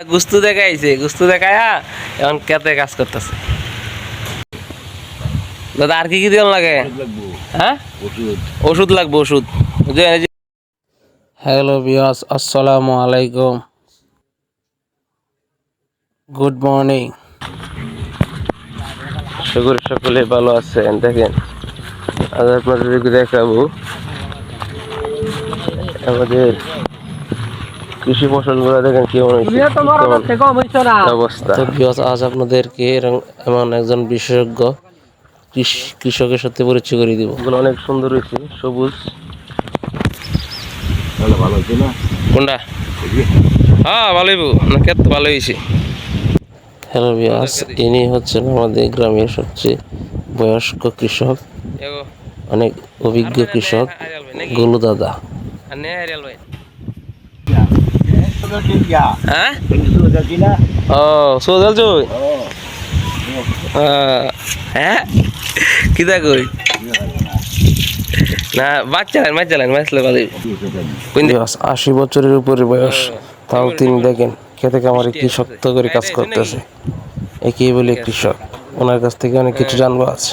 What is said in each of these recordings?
গুস্তু দেখাইছে গুস্তু দেখায়া এখন কেতে কাজ করতেছে। দাদা আর কি কি দেওয়া লাগে? হ্যাঁ? ওষুধ। লাগবে ওষুধ। হ্যালো বিয়াস আসসালামু আলাইকুম। Good morning. সকলে সকলে ভালো আছেন? দেখেন আজ আপনাদেরকে দেখাবো। আমাদের কৃষি ফসলগুলো দেখেন কেমন অবস্থা তো আজ আপনাদেরকে এরম- এমন একজন বিশেষজ্ঞ কৃষ- কৃষকের সাথে পরিচয় করে দিব এগুলো অনেক সুন্দর হয়েছে সবুজ ভালো না কোনটা হ্যাঁ ভালোই বউ না কেত ভালো হয়েছে হ্যালো বিয়াস ইনি হচ্ছেন আমাদের গ্রামের সবচেয়ে বয়স্ক কৃষক অনেক অভিজ্ঞ কৃষক গুলু দাদা হ্যাঁ ও সোজাল হ্যাঁ কি কই না বাঁচলে ভালো আশি বছরের উপরে বয়স। তাও তিনি দেখেন খেতে কামারে কি শক্ত করে কাজ করতেছে? একেই বলে কৃষক। ওনার কাছ থেকে অনেক কিছু জানব আছে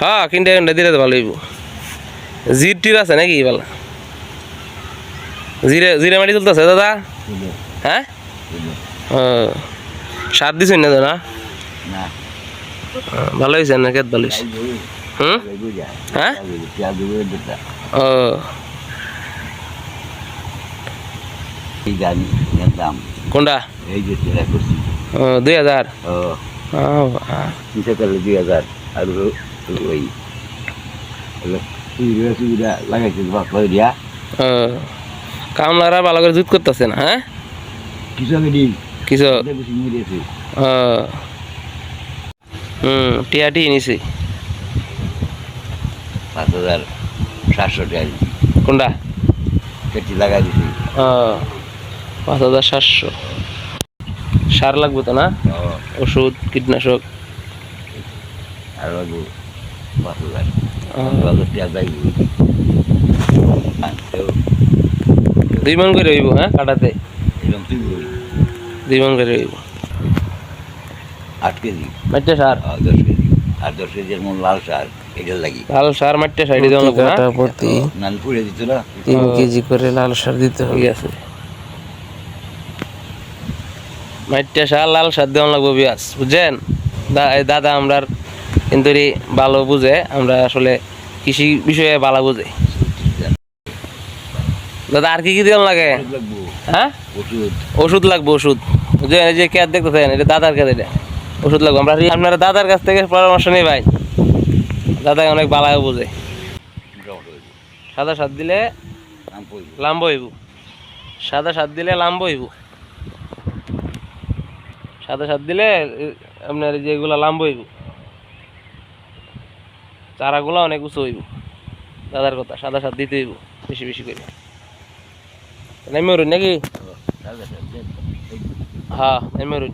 হ্যাঁ কিনতে কিনতে দিলে তো ভালো হইব। জির টির আছে নাকি বলো? জিরে জিরে মাটি তুলতেছে দাদা হ্যাঁ সার দিছেন না দাদা ভালো হয়েছে না কেত ভালো হয়েছে হুম হ্যাঁ ও কোনটা দুই হাজার দুই হাজার আর ওই সুবিধা সুবিধা লাগাইছে দিয়া ও কামলারা ভালো করে জুত করতেছে না হ্যাঁ? কিছু হুম নিছি পাঁচ হাজার সাতশো টাকা কোনটা? কেটে লাগাই দিছি পাঁচ হাজার সাতশো। সার লাগবে তো না? ওষুধ কীটনাশক? আর লাগবো পাঁচ হাজার। ও, পাঁচ হাজার টাকা দুই মন করে হইব হ্যাঁ কাটাতে? দুই মন করে হইব। আট কেজি। মাইটে সার? দশ কেজি। আর দশ মন লাল সার এটা লাগি। লাল সার মাইটে সাইডে দেওয়া লাগবে না প্রতি নান পুড়ে দিত না? তিন কেজি করে লাল সার দিতে হবে। আছে। মাইটে সার লাল সার দেওয়া লাগবে বিয়াস বুঝছেন? দা- দাদা আমরা কিন্তু ভালো বুঝে আমরা আসলে কৃষি বিষয়ে ভালো বুঝে। দাদা আর কি কি দেওয়া লাগে? হ্যাঁ? ওষুধ। লাগবে ওষুধ। যে এই যে দেখতেছেন এটা দাদার এটা। ওষুধ লাগবে। আমরা আপনারা দাদার কাছ থেকে পরামর্শ নেই ভাই। দাদা অনেক ভালো বুঝে। সাদা সাত দিলে লাম্ব হইব। সাদা সাত দিলে লাম্ব হইব। সাদা সাত দিলে আপনার যেগুলো লাম্ব হইব। চারাগুলো অনেক উঁচু হইব। দাদার কথা সাদা সাত দিতে হইব বেশি বেশি করে। নেমে উঠুন নাকি হ্যাঁ নেমে উঠুন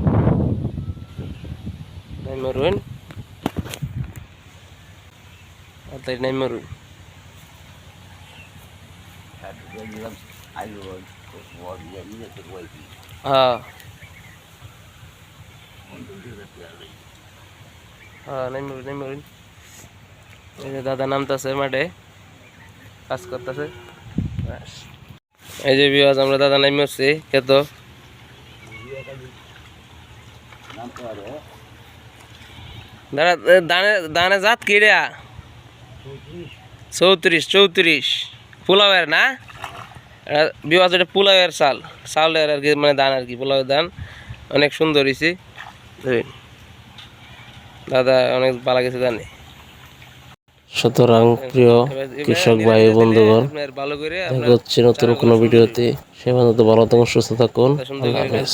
নেমে উঠুন তাই নেমে উঠুন হ্যাঁ হ্যাঁ নেমে উঠুন নেমে উঠুন এই যে দাদা নামতেছে মাঠে কাজ করতেছে ব্যাস। এই যে বিয়াজ আমরা দাদা নামে উঠছি খেতো দাদা দানে দানে জাত কিরা চৌত্রিশ চৌত্রিশ। পোলাওয়ের না? বিবাহ এটা পোলাওয়ের চাল। চাউলের আর কি মানে দান আর কি, পোলাওয়ের দান। অনেক সুন্দর হয়েছে দাদা অনেক ভালো গেছে জানি। সুতরাং প্রিয় কৃষক ভাই, বন্ধুগণ, দেখা হচ্ছে নতুন কোনো ভিডিওতে। সে ভালো থাকুন, সুস্থ থাকুন। আল্লাহ হাফেজ।